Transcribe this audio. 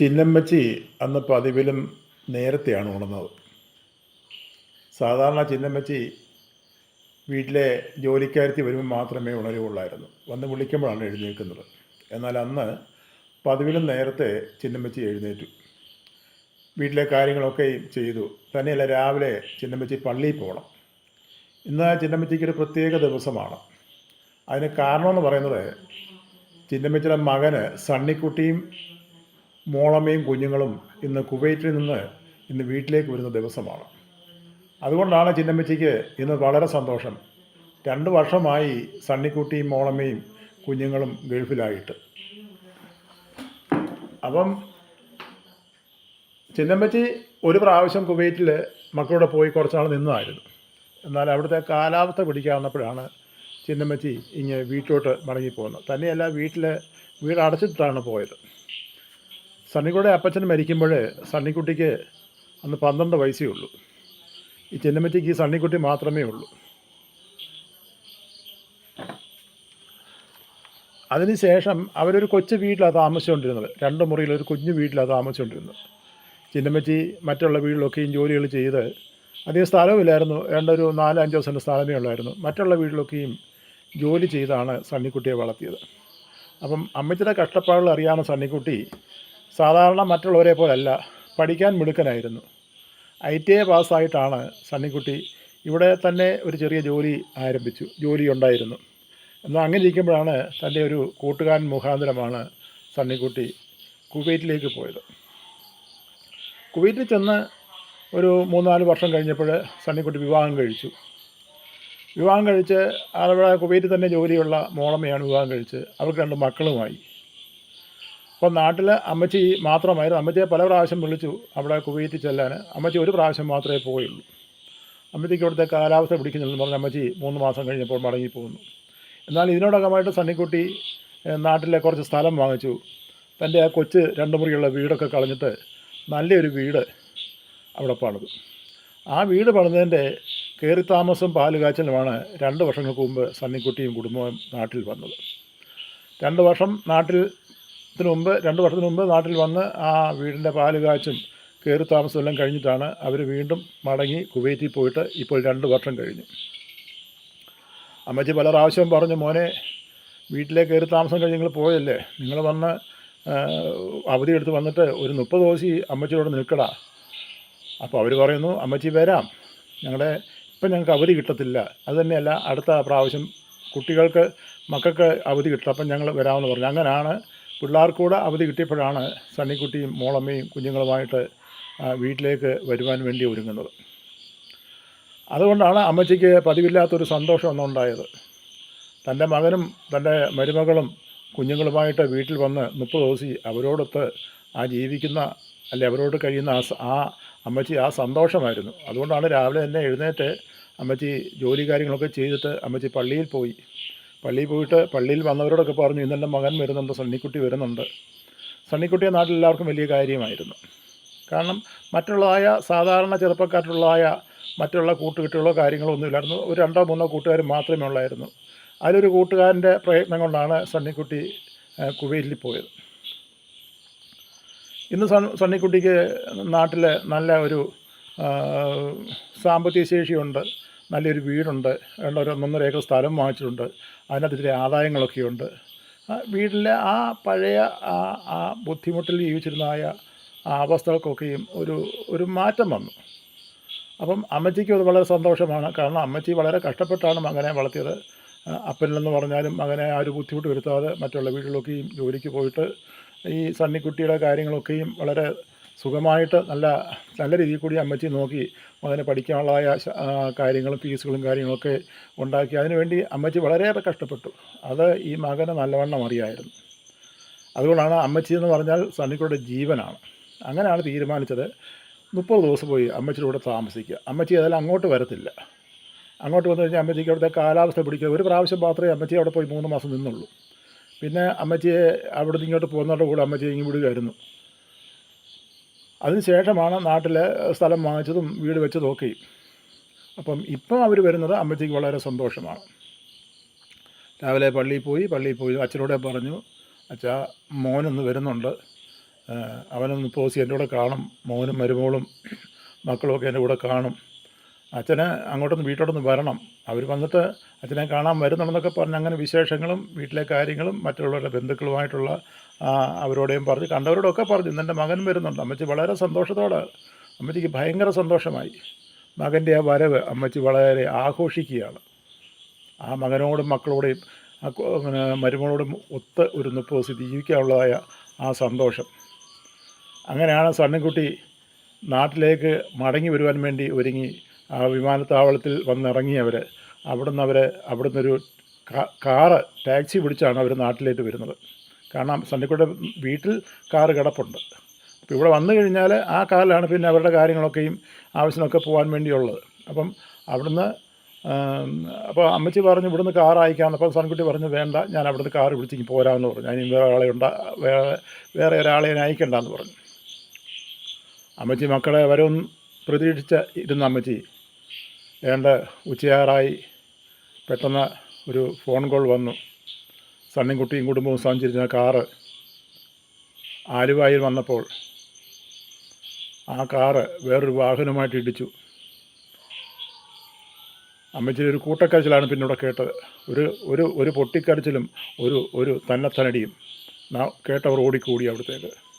ചിന്നമ്മച്ചി അന്ന് പതിവിലും നേരത്തെയാണ് ഉണർന്നത്. സാധാരണ ചിന്നമ്മച്ചി വീട്ടിലെ ജോലിക്കാരത്തി വരുമ്പോൾ മാത്രമേ ഉണരുകയുള്ളായിരുന്നു. വന്ന് വിളിക്കുമ്പോഴാണ് എഴുന്നേൽക്കുന്നത്. എന്നാൽ അന്ന് പതിവിലും നേരത്തെ ചിന്നമ്മച്ചി എഴുന്നേറ്റു. വീട്ടിലെ കാര്യങ്ങളൊക്കെ ചെയ്തു. തന്നെയല്ല രാവിലെ ചിന്നമ്മച്ചി പള്ളിയിൽ പോകണം. ഇന്ന് ചിന്നമ്മച്ചിക്ക് ഒരു പ്രത്യേക ദിവസമാണ്. അതിന് കാരണമെന്ന് പറയുന്നത് ചിന്നമ്മച്ചിയുടെ മകന് സണ്ണിക്കുട്ടിയും മോളമ്മയും കുഞ്ഞുങ്ങളും ഇന്ന് കുവൈറ്റിൽ നിന്ന് ഇന്ന് വീട്ടിലേക്ക് വരുന്ന ദിവസമാണ്. അതുകൊണ്ടാണ് ചിന്നമ്മച്ചിക്ക് ഇന്ന് വളരെ സന്തോഷം. രണ്ട് വർഷമായി സണ്ണിക്കുട്ടിയും മോളമ്മയും കുഞ്ഞുങ്ങളും ഗൾഫിലായിട്ട്. അപ്പം ചിന്നമ്മച്ചി ഒരു പ്രാവശ്യം കുവൈറ്റിൽ മക്കളോടെ പോയി കുറച്ച് നാൾ നിന്നതായിരുന്നു എന്നാൽ അവിടുത്തെ കാലാവസ്ഥ പിടിക്കാവുന്നപ്പോഴാണ് ചിന്നമ്മച്ചി ഇങ്ങനെ വീട്ടിലോട്ട് മടങ്ങിപ്പോകുന്നത്. തന്നെയല്ല വീട്ടിൽ വീട് അടച്ചിട്ടാണ് പോയത്. സണ്ണിക്കുട്ടിയുടെ അപ്പച്ചൻ മരിക്കുമ്പോൾ സണ്ണിക്കുട്ടിക്ക് അന്ന് പന്ത്രണ്ട് വയസ്സേ ഉള്ളൂ. ഈ ചെന്നമ്മച്ചിക്ക് ഈ സണ്ണിക്കുട്ടി മാത്രമേ ഉള്ളൂ. അതിനുശേഷം അവരൊരു കൊച്ചു വീട്ടിലാണ് താമസിച്ചുകൊണ്ടിരുന്നത്. രണ്ട് മുറിയിലൊരു കുഞ്ഞു വീട്ടിലാണ് താമസിച്ചുകൊണ്ടിരുന്നത്. ചിന്നമ്മച്ചി മറ്റുള്ള വീട്ടിലൊക്കെയും ജോലികൾ ചെയ്ത് അധികം സ്ഥലമില്ലായിരുന്നു രണ്ടൊരു നാല് അഞ്ചോ സെന്റ് സ്ഥലമേ ഉള്ളായിരുന്നു. മറ്റുള്ള വീട്ടിലൊക്കെയും ജോലി ചെയ്താണ് സണ്ണിക്കുട്ടിയെ വളർത്തിയത്. അപ്പം അമ്മച്ചിയുടെ കഷ്ടപ്പാടുകൾ അറിയാവുന്ന സണ്ണിക്കുട്ടി സാധാരണ മറ്റുള്ളവരെ പോലല്ല പഠിക്കാൻ മിടുക്കനായിരുന്നു. ഐ ടി ഐ പാസ്സായിട്ടാണ് സണ്ണിക്കുട്ടി ഇവിടെ തന്നെ ഒരു ചെറിയ ജോലി ആരംഭിച്ചു ജോലി ഉണ്ടായിരുന്നു എന്നാൽ അങ്ങനെ ഇരിക്കുമ്പോഴാണ് തന്റെ ഒരു കൂട്ടുകാരൻ മുഖാന്തരമാണ് സണ്ണിക്കുട്ടി കുവൈറ്റിലേക്ക് പോയത്. കുവൈറ്റിൽ ചെന്ന് ഒരു മൂന്നാൽ വർഷം കഴിഞ്ഞപ്പോൾ സണ്ണിക്കുട്ടി വിവാഹം കഴിച്ചു. വിവാഹം കഴിച്ച് അവിടെ കുവൈറ്റിൽ തന്നെ ജോലിയുള്ള മോളമ്മയാണ് വിവാഹം കഴിച്ച് അവർക്ക് രണ്ട് മക്കളുമായി. അപ്പോൾ നാട്ടിൽ അമ്മച്ചി മാത്രമായിരുന്നു. അമ്മച്ചിയെ പല പ്രാവശ്യം വിളിച്ചു അവിടെ കുവൈറ്റിൽ ചെല്ലാൻ അമ്മച്ചി ഒരു പ്രാവശ്യം മാത്രമേ പോയുള്ളൂ. അമ്മച്ചിക്ക് ഇവിടുത്തെ കാലാവസ്ഥ പിടിക്കുന്നില്ലെന്ന് പറഞ്ഞ അമ്മച്ചി മൂന്ന് മാസം കഴിഞ്ഞപ്പോൾ മടങ്ങിപ്പോകുന്നു എന്നാൽ ഇതിനോടകമായിട്ട് സണ്ണിക്കുട്ടി നാട്ടിലെ കുറച്ച് സ്ഥലം വാങ്ങിച്ചു. തന്റെ ആ കൊച്ച് രണ്ട് മുറിയുള്ള വീടൊക്കെ കളഞ്ഞിട്ട് നല്ലൊരു വീട് അവിടെ പണിതു. ആ വീട് പണിതതിന്റെ കയറി താമസം പാൽ കാച്ചലുമാണ് രണ്ട് വർഷങ്ങൾക്ക് മുമ്പ് സണ്ണിക്കുട്ടിയും കുടുംബവും നാട്ടിൽ വന്നത്. രണ്ട് വർഷം നാട്ടിൽ ത്തിന് മുമ്പ് രണ്ട് വർഷത്തിന് മുമ്പ് നാട്ടിൽ വന്ന് ആ വീടിന്റെ പാൽ കാച്ചും കയറി താമസം എല്ലാം കഴിഞ്ഞിട്ടാണ് അവർ വീണ്ടും മടങ്ങി കുവൈറ്റിൽ പോയിട്ട് ഇപ്പോൾ രണ്ട് വർഷം കഴിഞ്ഞു. അമ്മച്ചി പല പ്രാവശ്യം പറഞ്ഞു മോനെ വീട്ടിലെ കയറി താമസം കഴിഞ്ഞ് നിങ്ങൾ പോയല്ലേ? നിങ്ങൾ വന്ന് അവധി എടുത്ത് വന്നിട്ട് ഒരു മുപ്പത് ദിവസം അമ്മച്ചിയോട് നിൽക്കടാ. അപ്പോൾ അവർ പറയുന്നു അമ്മച്ചി വരാം. ഞങ്ങളുടെ ഇപ്പം ഞങ്ങൾക്ക് അവധി കിട്ടത്തില്ല. അതുതന്നെയല്ല അടുത്ത പ്രാവശ്യം കുട്ടികൾക്ക് മക്കൾക്ക് അവധി കിട്ടും അപ്പം ഞങ്ങൾ വരാമെന്ന് പറഞ്ഞു. അങ്ങനെയാണ് പിള്ളേർക്കൂടെ അവധി കിട്ടിയപ്പോഴാണ് സണ്ണിക്കുട്ടിയും മോളമ്മയും കുഞ്ഞുങ്ങളുമായിട്ട് വീട്ടിലേക്ക് വരുവാൻ വേണ്ടി ഒരുങ്ങുന്നത്. അതുകൊണ്ടാണ് അമ്മച്ചിക്ക് പതിവില്ലാത്തൊരു സന്തോഷം ഒന്നുണ്ടായത് തന്റെ മകനും തന്റെ മരുമകളും കുഞ്ഞുങ്ങളുമായിട്ട് വീട്ടിൽ വന്ന് മുപ്പത് ദിവസം അവരോടൊത്ത് ആ ജീവിക്കുന്ന അല്ലെ അവരോട് കഴിയുന്ന ആ ആ അമ്മച്ചി ആ സന്തോഷമായിരുന്നു. അതുകൊണ്ടാണ് രാവിലെ തന്നെ എഴുന്നേറ്റ് അമ്മച്ചി ജോലി കാര്യങ്ങളൊക്കെ ചെയ്തിട്ട് അമ്മച്ചി പള്ളിയിൽ പോയി. പള്ളിയിൽ പോയിട്ട് പള്ളിയിൽ വന്നവരോടൊക്കെ പറഞ്ഞു ഇന്നെന്റെ മകൻ വരുന്നുണ്ട് സണ്ണിക്കുട്ടി വരുന്നുണ്ട്. സണ്ണിക്കുട്ടിയെ നാട്ടിലെല്ലാവർക്കും വലിയ കാര്യമായിരുന്നു. കാരണം മറ്റുള്ളതായ സാധാരണ ചെറുപ്പക്കാരുള്ളതായ മറ്റുള്ള കൂട്ടുകെട്ടുകളോ കാര്യങ്ങളോ ഒന്നുമില്ലായിരുന്നു ഒരു രണ്ടോ മൂന്നോ കൂട്ടുകാർ മാത്രമേ ഉള്ളായിരുന്നു. അതിലൊരു കൂട്ടുകാരന്റെ പ്രയത്നം കൊണ്ടാണ് സണ്ണിക്കുട്ടി കുവൈറ്റിൽ പോയത്. ഇന്ന് സണ്ണിക്കുട്ടിക്ക് നാട്ടിൽ നല്ല ഒരു സാമ്പത്തിക ശേഷിയുണ്ട്. നല്ലൊരു വീടുണ്ട്. രണ്ട് ഒരു ഒന്നൊന്നര ഏക്കർ സ്ഥലം വാങ്ങിച്ചിട്ടുണ്ട്. അതിനകത്ത് ഇത്തിരി ആദായങ്ങളൊക്കെയുണ്ട് വീട്ടിലെ ആ പഴയ ആ ആ ബുദ്ധിമുട്ടിൽ ജീവിച്ചിരുന്നതായ ആ അവസ്ഥകൾക്കൊക്കെയും ഒരു ഒരു മാറ്റം വന്നു. അപ്പം അമ്മച്ചിക്കും അത് വളരെ സന്തോഷമാണ്. കാരണം അമ്മച്ചി വളരെ കഷ്ടപ്പെട്ടാണ് മകനെ വളർത്തിയത്. അപ്പനിലെന്ന് പറഞ്ഞാലും മകനെ ആ ഒരു ബുദ്ധിമുട്ട് വരുത്താതെ മറ്റുള്ള വീട്ടിലൊക്കെയും ജോലിക്ക് പോയിട്ട് ഈ സണ്ണിക്കുട്ടിയുടെ കാര്യങ്ങളൊക്കെയും വളരെ സുഖമായിട്ട് നല്ല നല്ല രീതിയിൽ കൂടി അമ്മച്ചി നോക്കി മകനെ പഠിക്കാനുള്ളതായ കാര്യങ്ങളും ഫീസുകളും കാര്യങ്ങളൊക്കെ ഉണ്ടാക്കി. അതിനുവേണ്ടി അമ്മച്ചി വളരെയേറെ കഷ്ടപ്പെട്ടു. അത് ഈ മകന് നല്ലവണ്ണം അറിയായിരുന്നു. അതുകൊണ്ടാണ് അമ്മച്ചി എന്ന് പറഞ്ഞാൽ സണ്ണിക്കുടെ ജീവനാണ്. അങ്ങനെയാണ് തീരുമാനിച്ചത്. മുപ്പത് ദിവസം പോയി അമ്മച്ചിയുടെ കൂടെ താമസിക്കുക. അമ്മച്ചി ഏതായാലും അങ്ങോട്ട് വരത്തില്ല. അങ്ങോട്ട് വന്നു കഴിഞ്ഞാൽ അമ്മച്ചിക്ക് അവിടുത്തെ കാലാവസ്ഥ പിടിക്കുക. ഒരു പ്രാവശ്യം മാത്രമേ അമ്മച്ചി അവിടെ പോയി മൂന്ന് മാസം നിന്നുള്ളൂ. പിന്നെ അമ്മച്ചിയെ അവിടെ ഇങ്ങോട്ട് പോകുന്നവരുടെ കൂടെ അമ്മച്ചിയെ ഇങ്ങ് വിടുകയായിരുന്നു. അതിനുശേഷമാണ് നാട്ടിൽ സ്ഥലം വാങ്ങിച്ചതും വീട് വെച്ചതും ഒക്കെ അപ്പം ഇപ്പം അവർ വരുന്നത് അമ്മച്ചിക്ക് വളരെ സന്തോഷമാണ്. രാവിലെ പള്ളിയിൽ പോയി പള്ളിയിൽ പോയി. അച്ഛനോടെ പറഞ്ഞു അച്ഛാ മോനൊന്ന് വരുന്നുണ്ട്. അവനൊന്ന് പോസി എന്റെ കൂടെ കാണും. മോനും മരുമോളും മക്കളുമൊക്കെ എന്റെ കൂടെ കാണും. അച്ഛന് അങ്ങോട്ടൊന്ന് വീട്ടോട്ടൊന്ന് വരണം. അവർ വന്നിട്ട് അച്ഛനെ കാണാൻ വരുന്നുണ്ടെന്നൊക്കെ പറഞ്ഞ് അങ്ങനെ വിശേഷങ്ങളും വീട്ടിലെ കാര്യങ്ങളും മറ്റുള്ളവരുടെ ബന്ധുക്കളുമായിട്ടുള്ള അവരോടെയും പറഞ്ഞ് കണ്ടവരോടൊക്കെ പറഞ്ഞു. ഇന്നെന്റെ മകൻ വരുന്നുണ്ട്. അമ്മച്ചി വളരെ സന്തോഷത്തോടെ അമ്മച്ചിക്ക് ഭയങ്കര സന്തോഷമായി. മകന്റെ ആ വരവ് അമ്മച്ചി വളരെ ആഘോഷിക്കുകയാണ്. ആ മകനോടും മക്കളോടെയും അങ്ങനെ മരുമകളോടും ഒത്ത് ഒരു മുപ്പത് ദിവസം ജീവിക്കാനുള്ളതായ ആ സന്തോഷം. അങ്ങനെയാണ് സണ്ണിക്കുട്ടി നാട്ടിലേക്ക് മടങ്ങി വരുവാൻ വേണ്ടി ഒരുങ്ങി ആ വിമാനത്താവളത്തിൽ വന്നിറങ്ങിയവർ അവിടുന്ന് അവർ അവിടുന്ന് ഒരു കാറ് ടാക്സി പിടിച്ചാണ് അവർ നാട്ടിലേക്ക് വരുന്നത്. കാരണം സണ്ണിക്കുട്ടിയുടെ വീട്ടിൽ കാറ് കിടപ്പുണ്ട്. അപ്പോൾ ഇവിടെ വന്നു കഴിഞ്ഞാൽ ആ കാറിലാണ് പിന്നെ അവരുടെ കാര്യങ്ങളൊക്കെയും ആവശ്യത്തിനൊക്കെ പോകാൻ വേണ്ടിയുള്ളത്. അപ്പം അവിടുന്ന് അപ്പോൾ അമ്മച്ചി പറഞ്ഞു ഇവിടുന്ന് കാർ അയക്കാമെന്ന് അപ്പോൾ സൺകുട്ടി പറഞ്ഞു വേണ്ട ഞാൻ അവിടുന്ന് കാർ വിളിച്ചിങ്ങ് പോരാമെന്ന് പറഞ്ഞു. ഞാൻ വേറെ ആളെ ഉണ്ടാ വേറെ വേറെ ഒരാളെ അയക്കണ്ടെന്ന് പറഞ്ഞു. അമ്മച്ചി മക്കളെ വരും പ്രതീക്ഷിച്ച ഇരുന്ന അമ്മച്ചി വേണ്ട ഉച്ചയാറായി. പെട്ടെന്ന് ഒരു ഫോൺ കോൾ വന്നു. സണ്ണിൻകുട്ടിയും കുടുംബവും സഞ്ചരിച്ച കാറ് ആലുവായിൽ വന്നപ്പോൾ ആ കാറ് വേറൊരു വാഹനവുമായിട്ട് ഇടിച്ചു. അമ്മച്ചിരി ഒരു കൂട്ടക്കരച്ചിലാണ് പിന്നീട് കേട്ടത്. ഒരു ഒരു ഒരു പൊട്ടിക്കരച്ചിലും ഒരു ഒരു തന്നത്തനടിയും. കേട്ടവർ ഓടിക്കൂടി അവിടത്തേക്ക്.